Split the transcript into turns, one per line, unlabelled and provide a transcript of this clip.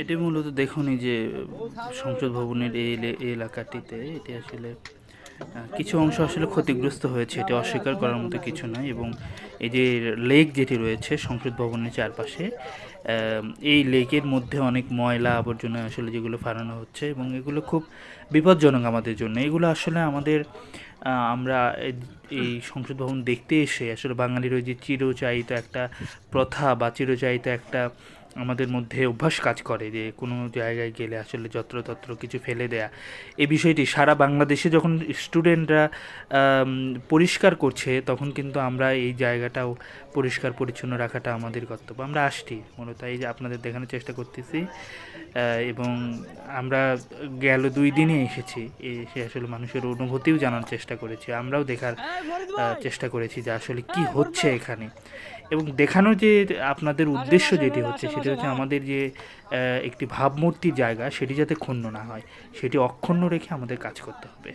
এটি মূলত দেখুন যে সংসদ ভবনের এই এলে- এই এলাকাটিতে এটি আসলে কিছু অংশ আসলে ক্ষতিগ্রস্ত হয়েছে। এটি অস্বীকার করার মতো কিছু নয় এবং এই যে লেক যেটি রয়েছে, সংসদ ভবনের চারপাশে এই লেকের মধ্যে অনেক ময়লা আবর্জনা আসলে যেগুলো ফালানো হচ্ছে এবং এগুলো খুব বিপজ্জনক আমাদের জন্য। এগুলো আসলে আমাদের আমরা এই- সংসদ ভবন দেখতে এসে আসলে বাঙালির ওই যে চিরচারিত একটা প্রথা বা চিরচারিত একটা আমাদের মধ্যে অভ্যাস কাজ করে যে কোনো জায়গায় গেলে আসলে যত্রতত্র কিছু ফেলে দেয়া। এই বিষয়টি সারা বাংলাদেশে যখন স্টুডেন্টরা পরিষ্কার করছে তখন কিন্তু আমরা এই জায়গাটাও পরিষ্কার পরিচ্ছন্ন রাখাটা আমাদের কর্তব্য। আমরা আসছি মূলত এই যে আপনাদের দেখানোর চেষ্টা করতেছি এবং আমরা গেল দুই দিনে এসেছি। এসে আসলে মানুষের অনুভূতিও জানার চেষ্টা করেছি। আমরাও দেখার চেষ্টা করেছি যে আসলে কি হচ্ছে এখানে। এবং দেখানো যে আপনাদের উদ্দেশ্য যেটি হচ্ছে সেটি হচ্ছে আমাদের যে একটি ভাবমূর্তি জায়গা সেটি যাতে ক্ষুণ্ণ না হয় সেটি অক্ষুণ্ণ রেখে আমাদের কাজ করতে হবে।